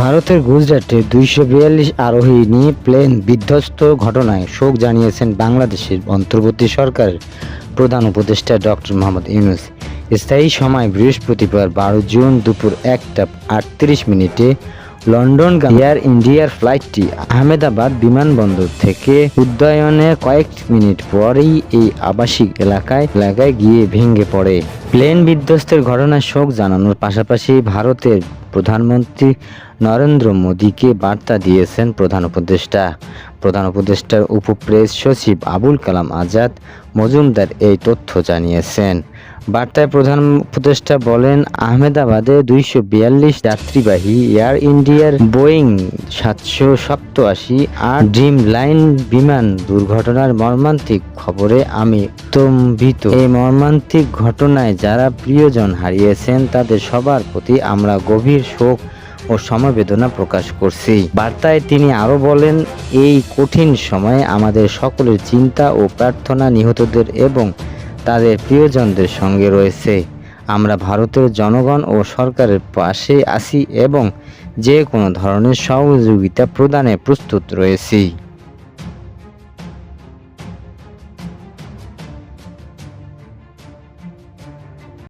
ভারতের গুজরাটে দুইশো বিয়াল্লিশ আরোহী নিয়ে প্লেন বিধ্বস্ত ঘটনায় শোক জানিয়েছেন বাংলাদেশের অন্তর্বর্তী সরকারের প্রধান উপদেষ্টা ডক্টর মোহাম্মদ ইউনুস। স্থায়ী সময় বৃহস্পতিবার বারো জুন দুপুর একটা আটত্রিশ মিনিটে লন্ডন এয়ার ইন্ডিয়ার ফ্লাইটটি আহমেদাবাদ বিমানবন্দর থেকে উড্ডয়নের কয়েক মিনিট পরেই এই আবাসিক এলাকায় এলাকায় গিয়ে ভেঙে পড়ে। প্লেন বিধ্বস্তের ঘটনায় শোক জানানোর পাশাপাশি ভারতের প্রধানমন্ত্রী নরেন্দ্র মোদীকে বার্তা দিয়েছেন প্রধান উপদেষ্টা। প্রধান উপদেষ্টার উপপ্রেস সচিব আবুল কালাম আজাদ মজুমদার এই তথ্য জানিয়েছেন। বার্তায় প্রধান উপদেষ্টা বলেন, আহমেদাবাদে দুইশো বিয়াল্লিশ যাত্রীবাহী এয়ার ইন্ডিয়ার বোয়িং সাতশো সপ্তআশি আর ড্রিম লাইন বিমান দুর্ঘটনার মর্মান্তিক খবরে আমি স্তম্ভিত। এই মর্মান্তিক ঘটনায় যারা প্রিয়জন হারিয়েছেন, তাদের সবার প্রতি আমরা গভীর শোক ও সমবেদনা প্রকাশ করছি। বার্তায় তিনি আরও বলেন, এই কঠিন সময়ে আমাদের সকলের চিন্তা ও প্রার্থনা নিহতদের এবং তাদের প্রিয়জনদের সঙ্গে রয়েছে। আমরা ভারতের জনগণ ও সরকারের পাশে আছি এবং যে কোনো ধরনের সহযোগিতা প্রদানে প্রস্তুত রয়েছি।